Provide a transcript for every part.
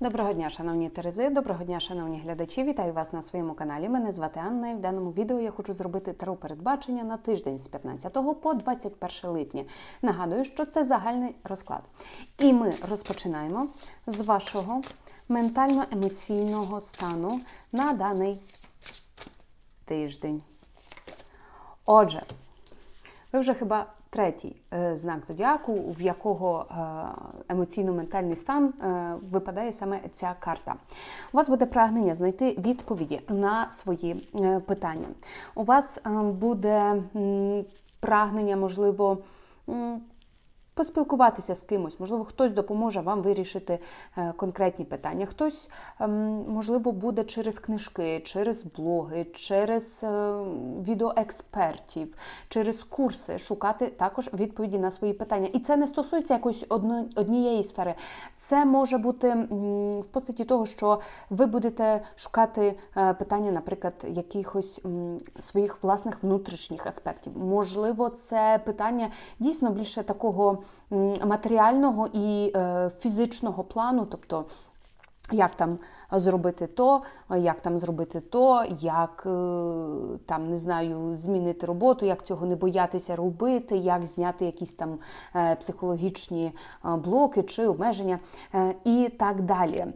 Доброго дня, шановні Терези, доброго дня, шановні глядачі. Вітаю вас на своєму каналі. Мене звати Анна. І в даному відео я хочу зробити таро передбачення на тиждень з 15 по 21 липня. Нагадую, що це загальний розклад. І ми розпочинаємо з вашого ментально-емоційного стану на даний тиждень. Отже, ви вже хіба третій е, знак зодіаку, в якого е, емоційно-ментальний стан е, випадає саме ця карта. У вас буде прагнення знайти відповіді на свої питання. У вас буде прагнення, можливо, поспілкуватися з кимось, можливо, хтось допоможе вам вирішити е, конкретні питання. Хтось, ем, можливо, буде через книжки, через блоги, через е, відеоекспертів, через курси шукати також відповіді на свої питання. І це не стосується якоїсь однієї сфери. Це може бути в постаті того, що ви будете шукати е, питання, наприклад, якихось своїх власних внутрішніх аспектів. Можливо, це питання дійсно більше такого матеріального і е, фізичного плану, тобто. Як там зробити то, як там зробити то, як е, там не знаю, змінити роботу, як цього не боятися робити, як зняти якісь там е, психологічні блоки чи обмеження і так далі.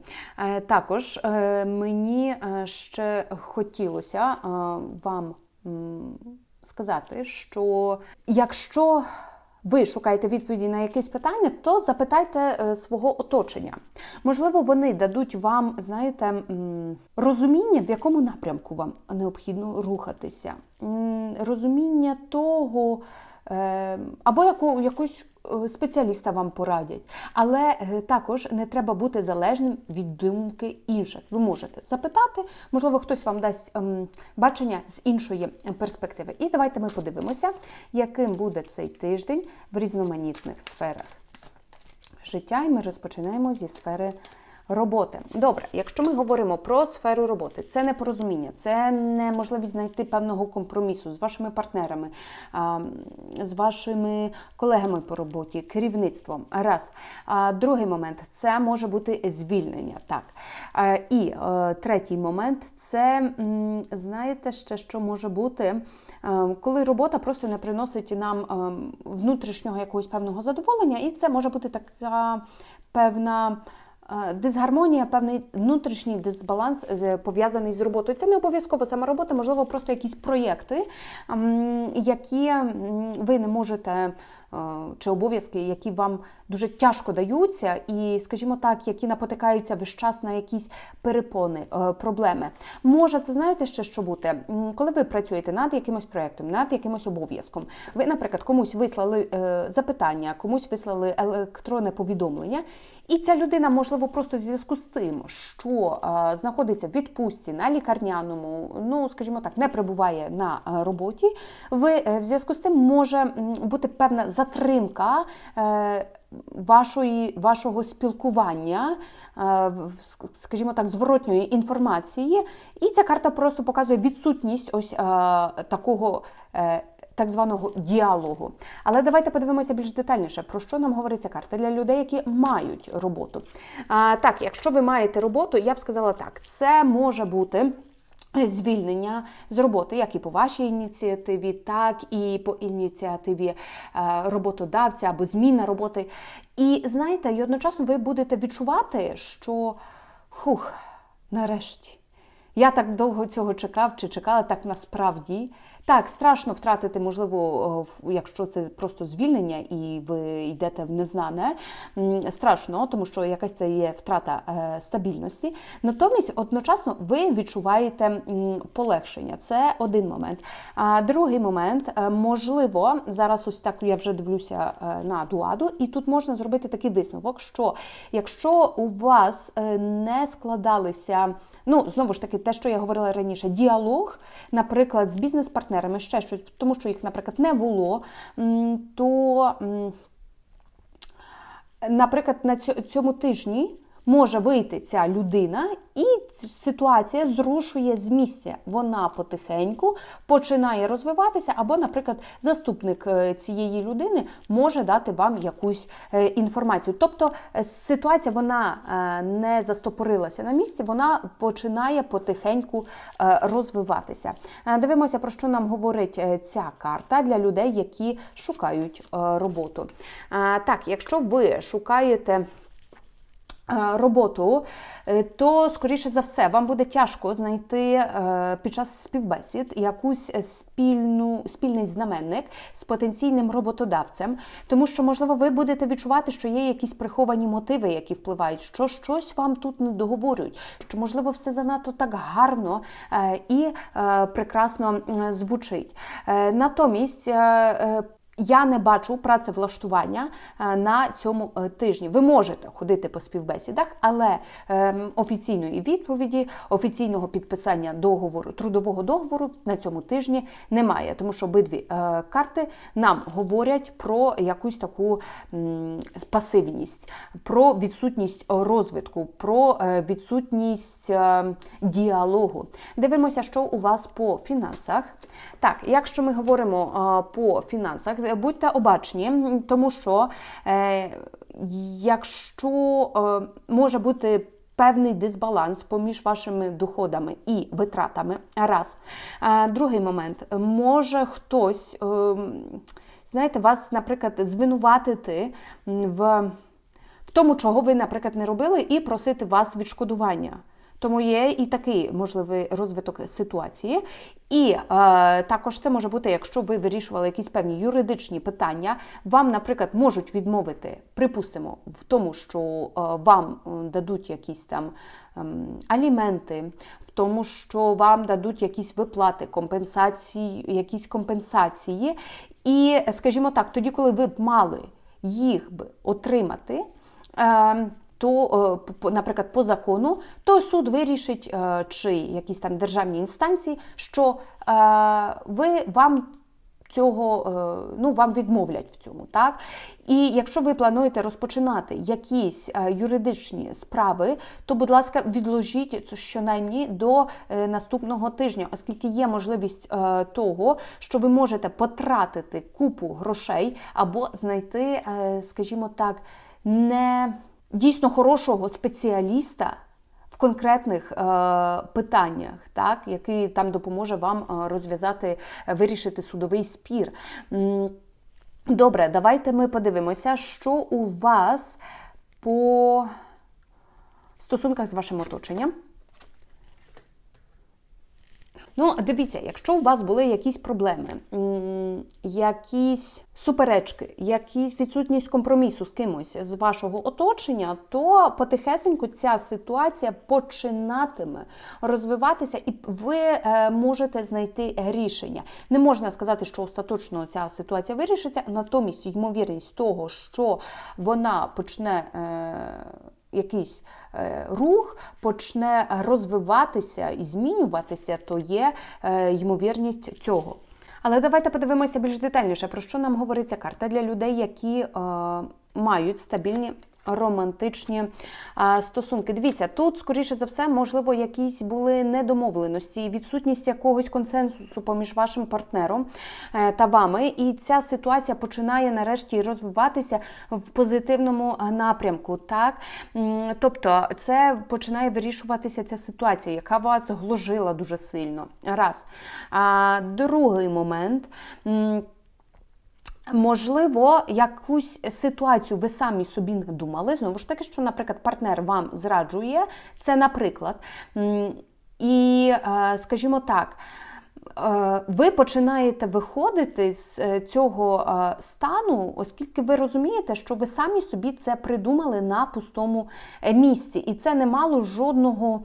Також мені ще хотілося вам сказати, що якщо ви шукаєте відповіді на якесь питання, то запитайте е, свого оточення. Можливо, вони дадуть вам, знаєте, розуміння, в якому напрямку вам необхідно рухатися, розуміння того, або яку, якусь е, спеціаліста вам порадять. Але е, також не треба бути залежним від думки інших. Ви можете запитати, можливо, хтось вам дасть ем, бачення з іншої перспективи. І давайте ми подивимося, яким буде цей тиждень в різноманітних сферах життя. І ми розпочинаємо зі сфери. Роботи. Добре, якщо ми говоримо про сферу роботи, це непорозуміння, це неможливість знайти певного компромісу з вашими партнерами, з вашими колегами по роботі, керівництвом. Раз. Другий момент це може бути звільнення. Так. І е, третій момент це, знаєте, ще що може бути, е, коли робота просто не приносить нам е, внутрішнього якогось певного задоволення, і це може бути така певна. Е, Дисгармонія, певний внутрішній дисбаланс е, пов'язаний з роботою. Це не обов'язково сама робота, можливо, просто якісь проєкти, які ви не можете, е, чи обов'язки, які вам дуже тяжко даються, і, скажімо так, які напотикаються весь час на якісь перепони, проблеми. Може, це знаєте ще що бути? Коли ви працюєте над якимось проєктом, над якимось обов'язком, ви, наприклад, комусь вислали запитання, комусь вислали електронне повідомлення, і ця людина, можливо, просто в зв'язку з тим, що знаходиться в відпустці на лікарняному, ну скажімо так, не перебуває на роботі. Е, в зв'язку з цим може бути певна затримка. Е, Вашої, вашого спілкування, е, скажімо так, зворотньої інформації, і ця карта просто показує відсутність ось такого так званого діалогу. Але давайте подивимося більш детальніше, про що нам говорить ця карта для людей, які мають роботу. А, так, якщо ви маєте роботу, я б сказала так, це може бути. Звільнення з роботи, як і по вашій ініціативі, так і по ініціативі е, роботодавця або зміна роботи. І знаєте, і одночасно ви будете відчувати, що хух, нарешті. Я так довго цього чекав чи чекала, так насправді. Так, страшно втратити, можливо, якщо це просто звільнення і ви йдете в незнане. Страшно, тому що якась це є втрата е, стабільності. Натомість, одночасно, ви відчуваєте полегшення. Це один момент. А другий момент, е, можливо, зараз ось так я вже дивлюся е, на дуаду, і тут можна зробити такий висновок, що якщо у вас не складалися, ну знову ж таки, те, що я говорила раніше, діалог, наприклад, з бізнес-партнерами, ще щось, тому що їх, наприклад, не було, то. Наприклад, на цьо- цьому тижні може вийти ця людина, і ситуація зрушує з місця. Вона потихеньку починає розвиватися, або, наприклад, заступник е, цієї людини може дати вам якусь е, інформацію. Тобто е, ситуація вона не застопорилася на місці, вона починає потихеньку розвиватися. Дивимося, про що нам говорить ця карта для людей, які шукають роботу. Так, якщо ви шукаєте. Е, роботу, е, то, скоріше за все, вам буде тяжко знайти е, під час співбесід якусь спільну, спільний знаменник з потенційним роботодавцем, тому що, можливо, ви будете відчувати, що є якісь приховані мотиви, які впливають, що щось вам тут не договорюють, що, можливо, все занадто так гарно і прекрасно звучить. Натомість я не бачу працевлаштування е, на цьому е, тижні. Ви можете ходити по співбесідах, але ем, офіційної відповіді, офіційного підписання договору, трудового договору на цьому тижні немає, тому що обидві е, карти нам говорять про якусь таку пасивність, про відсутність розвитку, про відсутність діалогу. Дивимося, що у вас по фінансах. Так, якщо ми говоримо по фінансах, будьте обачні, тому що е, якщо е, може бути певний дисбаланс поміж вашими доходами і витратами, раз. Другий момент, може хтось, е, знаєте, вас, наприклад, звинуватити в. В тому, чого ви, наприклад, не робили, і просити вас відшкодування. Тому є і такий можливий розвиток ситуації. І е, також це може бути, якщо ви вирішували якісь певні юридичні питання, вам, наприклад, можуть відмовити, припустимо, в тому, що е, вам дадуть якісь там е, аліменти, в тому, що вам дадуть якісь виплати, компенсації, якісь компенсації. І, скажімо так, тоді, коли ви б мали їх би отримати. Е, то, е, наприклад, по закону, то суд вирішить, е, чи якісь там державні інстанції, що е, ви вам. Цього ну вам відмовлять в цьому, так і якщо ви плануєте розпочинати якісь юридичні справи, то, будь ласка, відложіть щонаймniej до наступного тижня, оскільки є можливість того, що ви можете потратити купу грошей або знайти, скажімо так, не дійсно хорошого спеціаліста в конкретних е, питаннях, так, який там допоможе вам е, розв'язати, е, вирішити судовий спір. Добре, давайте ми подивимося, що у вас по стосунках з вашим оточенням. Ну, дивіться, якщо у вас були якісь проблеми, якісь суперечки, якісь відсутність компромісу з кимось з вашого оточення, то потихесенько ця ситуація починатиме розвиватися, і ви е, можете знайти рішення. Не можна сказати, що остаточно ця ситуація вирішиться, натомість ймовірність того, що вона почне. Е, якийсь е, рух почне розвиватися і змінюватися, то є е, ймовірність цього. Але давайте подивимося більш детальніше, про що нам говориться карта для людей, які е, мають стабільні романтичні стосунки. Дивіться, тут, скоріше за все, можливо, якісь були недомовленості, відсутність якогось консенсусу поміж вашим партнером е, та вами. І ця ситуація починає нарешті розвиватися в позитивному напрямку. Так? Тобто, це починає вирішуватися ця ситуація, яка вас гложила дуже сильно. Раз. А, Другий момент. Можливо, якусь ситуацію ви самі собі не думали. Знову ж таки, що, наприклад, партнер вам зраджує, це наприклад. І, е, скажімо так, е, ви починаєте виходити з е, цього стану, оскільки ви розумієте, що ви самі собі це придумали на пустому місці. І це не мало жодного,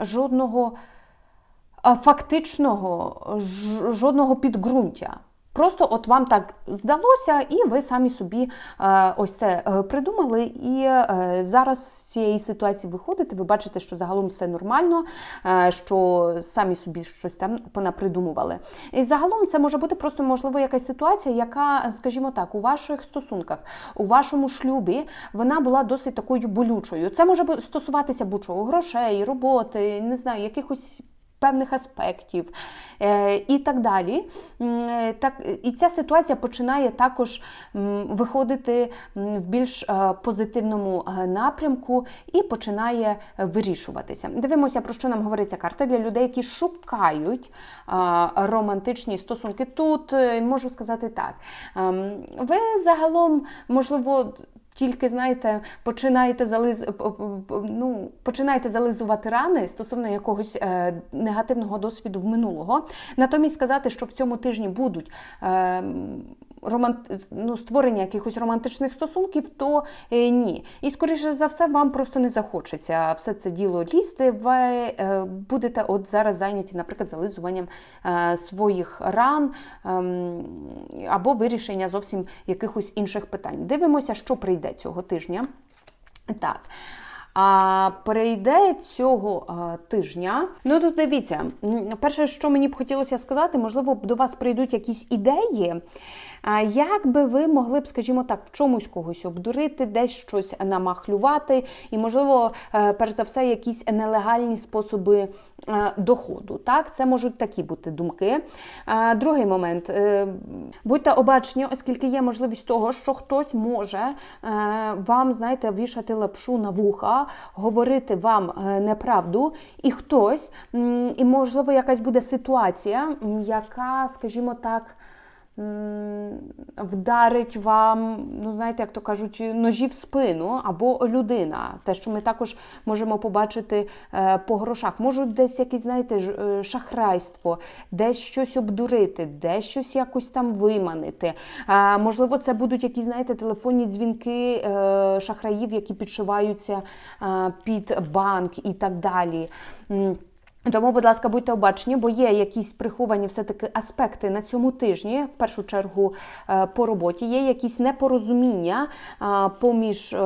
жодного фактичного, жодного підґрунтя. Просто от вам так здалося, і ви самі собі е, ось це е, придумали. І е, зараз з цієї ситуації виходите, ви бачите, що загалом все нормально, що самі собі щось там понапридумували. І загалом це може бути просто можливо якась ситуація, яка, скажімо так, у ваших стосунках, у вашому шлюбі вона була досить такою болючою. Це може стосуватися будь-чого грошей, роботи, не знаю, якихось певних аспектів е, і так далі. Е, Так, і ця ситуація починає також виходити в більш е, позитивному напрямку і починає вирішуватися. Дивимося, про що нам говориться карта для людей, які шукають романтичні стосунки. Тут можу сказати так. ем, Ви загалом, можливо, тільки знаєте, починаєте зализ... ну, починаєте зализувати рани стосовно якогось е, негативного досвіду в минулого. Натомість сказати, що в цьому тижні будуть. Е. ну, створення якихось романтичних стосунків, то е, ні. І скоріше за все, вам просто не захочеться все це діло лізти. Ви е, будете от зараз зайняті, наприклад, зализуванням е, своїх ран ем, або вирішення зовсім якихось інших питань. Дивимося, що прийде цього тижня. Так. А перейде цього а, тижня. Ну тут дивіться, перше, що мені б хотілося сказати, можливо, до вас прийдуть якісь ідеї. Як би ви могли б, скажімо так, в чомусь когось обдурити, десь щось намахлювати, і, можливо, е, перш за все, якісь нелегальні способи е, доходу. Так, це можуть такі бути думки. Другий момент. Е, Будьте обачні, оскільки є можливість того, що хтось може вам, знаєте, вішати лапшу на вуха, говорити вам неправду, і хтось, і можливо, якась буде ситуація, яка, скажімо так, вдарить вам, ну знаєте, як то кажуть, ножі в спину або людина. Те, що ми також можемо побачити е, по грошах. Можуть десь якісь, знаєте, е, шахрайство, десь щось обдурити, десь щось якось там виманити. Е, Можливо, це будуть якісь, знаєте, телефонні дзвінки шахраїв, які підшиваються під банк і так далі. Тому, будь ласка, будьте обачні, бо є якісь приховані все-таки аспекти на цьому тижні, в першу чергу е, по роботі. Є якісь непорозуміння е, поміж е,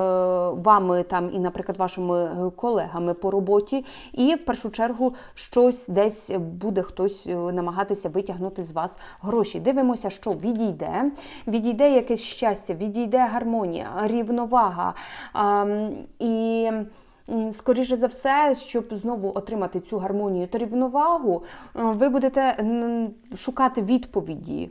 вами там і, наприклад, вашими колегами по роботі. І в першу чергу щось десь буде хтось намагатися витягнути з вас гроші. Дивимося, що відійде. Відійде якесь щастя, відійде гармонія, рівновага. Ем, І Скоріше за все, щоб знову отримати цю гармонію та рівновагу, е, ви будете шукати відповіді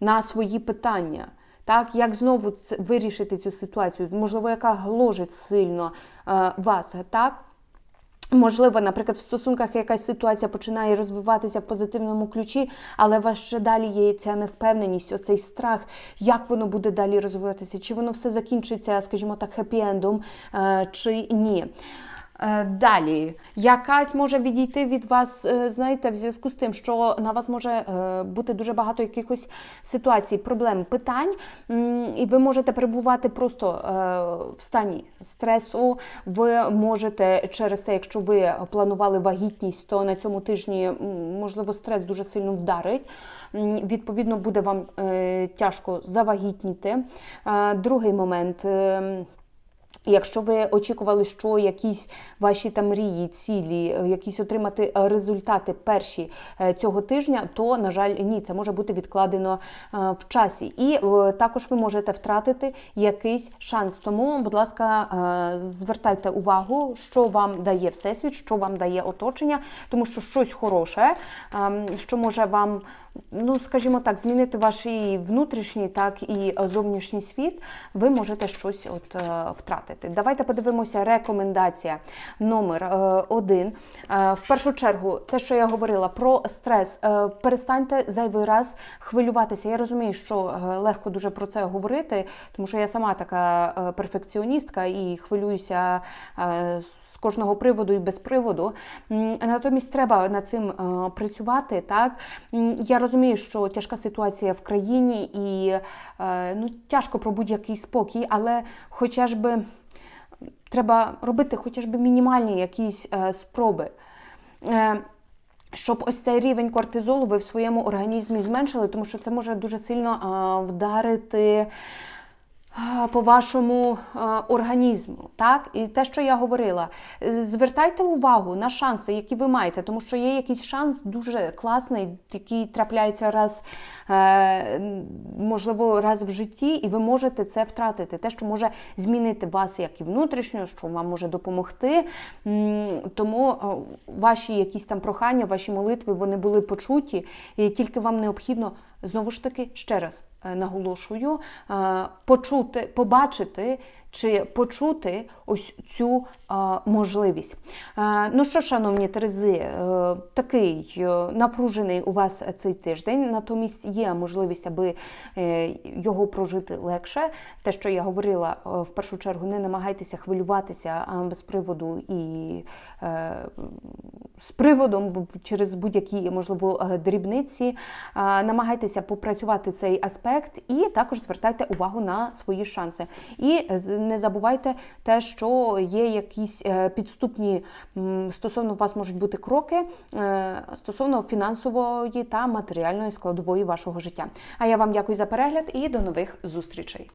на свої питання. Так, як знову вирішити цю ситуацію, можливо, яка гложить сильно е, вас, так? Можливо, наприклад, в стосунках якась ситуація починає розвиватися в позитивному ключі, але у вас ще далі є ця невпевненість, оцей страх, як воно буде далі розвиватися, чи воно все закінчиться, скажімо так, хеппі-ендом, е, чи ні. Е, Далі, якась може відійти від вас, е, знаєте, в зв'язку з тим, що на вас може е, бути дуже багато якихось ситуацій, проблем, питань, і ви можете перебувати просто в стані стресу. Ви можете через це, якщо ви планували вагітність, то на цьому тижні можливо стрес дуже сильно вдарить. Відповідно, буде вам тяжко завагітніти. Другий момент. Якщо ви очікували, що якісь ваші там мрії, цілі, е, якісь отримати е, результати перші е, цього тижня, то на жаль, ні, це може бути відкладено в часі. І також ви можете втратити якийсь шанс. Тому, будь ласка, звертайте увагу, що вам дає всесвіт, що вам дає оточення, тому що щось хороше, ем, що може вам. Ну, скажімо так, змінити ваш і внутрішній, так і е, зовнішній світ, ви можете щось от е, втратити. Давайте подивимося. Рекомендація номер е, один. В першу чергу, те, що я говорила про стрес, перестаньте зайвий раз хвилюватися. Я розумію, що легко дуже про це говорити, тому що я сама така перфекціоністка і хвилююся. Кожного приводу і без приводу. Натомість треба над цим е, працювати. Так я розумію, що тяжка ситуація в країні і е, ну, тяжко про будь-який спокій, але хоча ж би треба робити хоча ж би мінімальні якісь е, спроби. Щоб ось цей рівень кортизолу ви в своєму організмі зменшили, тому що це може дуже сильно вдарити. По вашому організму, так і те, що я говорила, е, звертайте увагу на шанси, які ви маєте, тому що є якийсь шанс дуже класний, який трапляється раз, е, можливо, раз в житті, і ви можете це втратити. Те, що може змінити вас як і внутрішньо, що вам може допомогти. Тому е, ваші якісь там прохання, ваші молитви, вони були почуті, і тільки вам необхідно знову ж таки ще раз е, наголошую, е, почути, побачити чи почути ось цю можливість. Ну що, шановні Терези, е, такий е, напружений у вас цей тиждень, натомість є можливість, аби е, його прожити легше. Те, що я говорила, в першу чергу, не намагайтеся хвилюватися без приводу і з приводом через будь-які можливо дрібниці. Намагайтеся попрацювати цей аспект і також звертайте увагу на свої шанси. І не забувайте те, що є якісь е, підступні стосовно вас можуть бути кроки е, стосовно фінансової та матеріальної складової вашого життя. А я вам дякую за перегляд і до нових зустрічей.